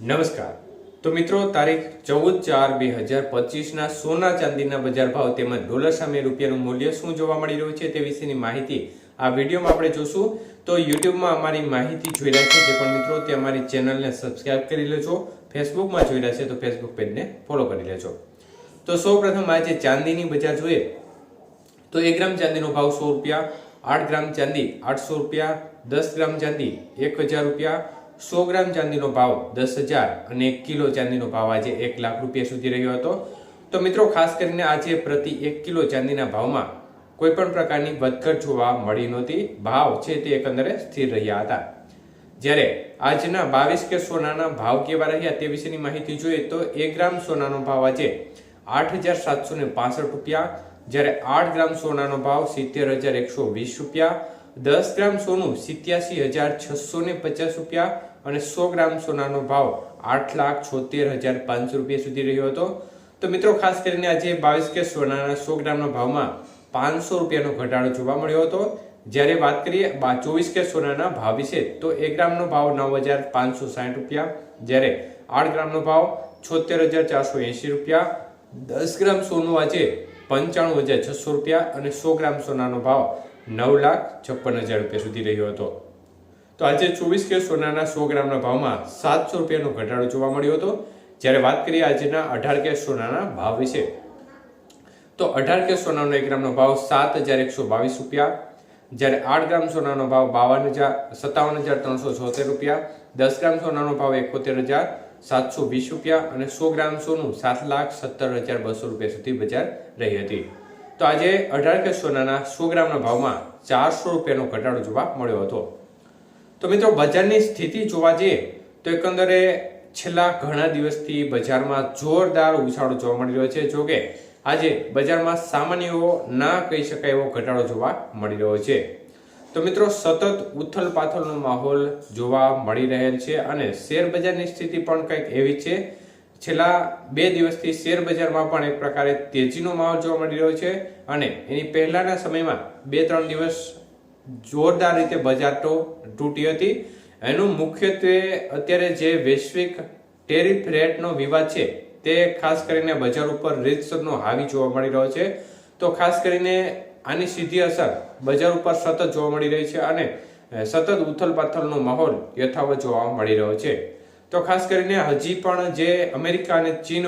નમસ્કાર. તો મિત્રો, તારીખ ચૌદ ચાર બે હજાર પચીસના સોના ચાંદીના બજાર ભાવ તેમજ ડોલર સામે રૂપિયાનું મૂલ્ય શું જોવા મળી રહ્યું છે તે વિશેની માહિતી આ વિડીયોમાં આપણે જોશું. તો યુટ્યુબમાં અમારી માહિતી જોઈ રહ્યા છે જે પણ મિત્રો તે અમારી ચેનલને સબસ્ક્રાઇબ કરી લેજો. ફેસબુકમાં જોઈ રહ્યા છે તો ફેસબુક પેજને ફોલો કરી લેજો. તો સૌ પ્રથમ આજે ચાંદીની બજાર જોઈએ. તો એક ગ્રામ ચાંદીનો ભાવ સો રૂપિયા, આઠ ગ્રામ ચાંદી આઠસો રૂપિયા, દસ ગ્રામ ચાંદી એક હજાર રૂપિયા સો ગ્રામ ચાંદીનો ભાવ દસ હજાર અને એક કિલો ચાંદીનો ભાવ આજે એક લાખ રૂપિયા સુધી રહ્યો હતો. તો મિત્રો, ખાસ કરીને આજે પ્રતિ એક કિલો ચાંદીના ભાવમાં કોઈ પણ પ્રકારની વધઘટ જોવા મળી નહોતી. ભાવ છે તે એકંદરે સ્થિર રહ્યા હતા. જ્યારે આજના બાવીસ કે સોનાના ભાવ કેવા રહ્યા તે વિશેની માહિતી જોઈએ તો એક ગ્રામ સોનાનો ભાવ આજે આઠ હજાર સાતસો ને રૂપિયા, જ્યારે આઠ ગ્રામ સોનાનો ભાવ સિત્તેર હજાર એકસો વીસ રૂપિયા દસ ગ્રામ સોનું, સિત્યાસી હજાર છસો ને પચાસ રૂપિયા અને સો ગ્રામ સોનાનો ભાવ આઠ લાખ છોતેર હજાર પાંચસો રૂપિયા સુધી રહ્યો હતો. તો મિત્રો, ખાસ કરીને આજે બાવીસ કે સોનાના સો ગ્રામના ભાવમાં પાંચસો રૂપિયાનો ઘટાડો જોવા મળ્યો હતો. જ્યારે વાત કરીએ ચોવીસ કે સોનાના ભાવ વિશે, તો એક ગ્રામનો ભાવ નવ હજાર પાંચસો સાઠ રૂપિયા. જ્યારે આઠ ગ્રામનો ભાવ છોતેર હજાર ચારસો એંશી રૂપિયા. દસ ગ્રામ સોનું આજે પંચાણું હજાર છસો રૂપિયા અને સો ગ્રામ સોનાનો ભાવ નવ લાખ છપ્પન હજાર રૂપિયા સુધી રહ્યો હતો. તો આજે ચોવીસ કે સોનાના સો ગ્રામના ભાવમાં સાતસો રૂપિયાનો ઘટાડો જોવા મળ્યો હતો. જ્યારે વાત કરીએ આજના અઢાર કે સોનાના ભાવ વિશે, તો અઢાર કે સોનાનો એક ગ્રામનો ભાવ સાત હજાર એકસો બાવીસ રૂપિયા. જ્યારે આઠ ગ્રામ સોનાનો ભાવ બાવન હજાર સત્તાવન હજાર ત્રણસો છોતેર રૂપિયા. દસ ગ્રામ સોનાનો ભાવ એકોતેર હજાર સાતસો વીસ રૂપિયા અને સો ગ્રામ સોનું સાત લાખ સત્તર હજાર બસો રૂપિયા સુધી બજાર રહી હતી. તો આજે અઢાર કે સોનાના સો ગ્રામના ભાવમાં ચારસો રૂપિયાનો ઘટાડો જોવા મળ્યો હતો. તો મિત્રો, બજારની સ્થિતિ જોવા જઈએ તો એકંદરે છેલ્લા ઘણા દિવસથી બજારમાં જોરદાર ઉછાળો જોવા મળી રહ્યો છે. જો કે આજે બજારમાં સામાન્ય એવો ના કહી શકાય એવો ઘટાડો જોવા મળી રહ્યો છે. તો મિત્રો સતત ઉથલ પાથલનો માહોલ જોવા મળી રહેલ છે અને શેર બજારની સ્થિતિ પણ કંઈક એવી છે. છેલ્લા બે દિવસથી શેર બજારમાં પણ એક પ્રકારે તેજીનો માહોલ જોવા મળી રહ્યો છે અને એની પહેલાના સમયમાં બે ત્રણ દિવસ જોરદાર રીતે બજાર તો તૂટી હતી. એનું મુખ્યત્વે અત્યારે જે વૈશ્વિક ટેરિફ રેટનો વિવાદ છે તે ખાસ કરીને બજાર ઉપર રીતસરનો હાવી જોવા મળી રહ્યો છે. તો ખાસ કરીને આની સીધી અસર બજાર ઉપર સતત જોવા મળી રહી છે અને સતત ઉથલ પાથલનો માહોલ યથાવત જોવા મળી રહ્યો છે. તો ખાસ કરીને હજી પણ જે અમેરિકા અને ચીન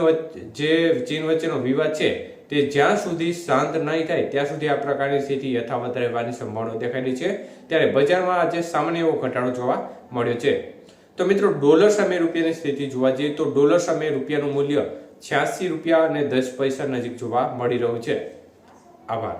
જે ચીન વચ્ચેનો વિવાદ છે, તે જ્યાં સુધી શાંત નહીં થાય, ત્યાં સુધી આ પ્રકારની સ્થિતિ યથાવત રહેવાની સંભાવના દેખાયેલી છે. ત્યારે બજારમાં આજે સામાન્ય એવો ઘટાડો જોવા મળ્યો છે. તો મિત્રો, ડોલર સામે રૂપિયાની સ્થિતિ જોવા જઈએ તો ડોલર સામે રૂપિયાનું મૂલ્ય છ્યાસી રૂપિયા અને દસ પૈસા નજીક જોવા મળી રહ્યું છે. આભાર.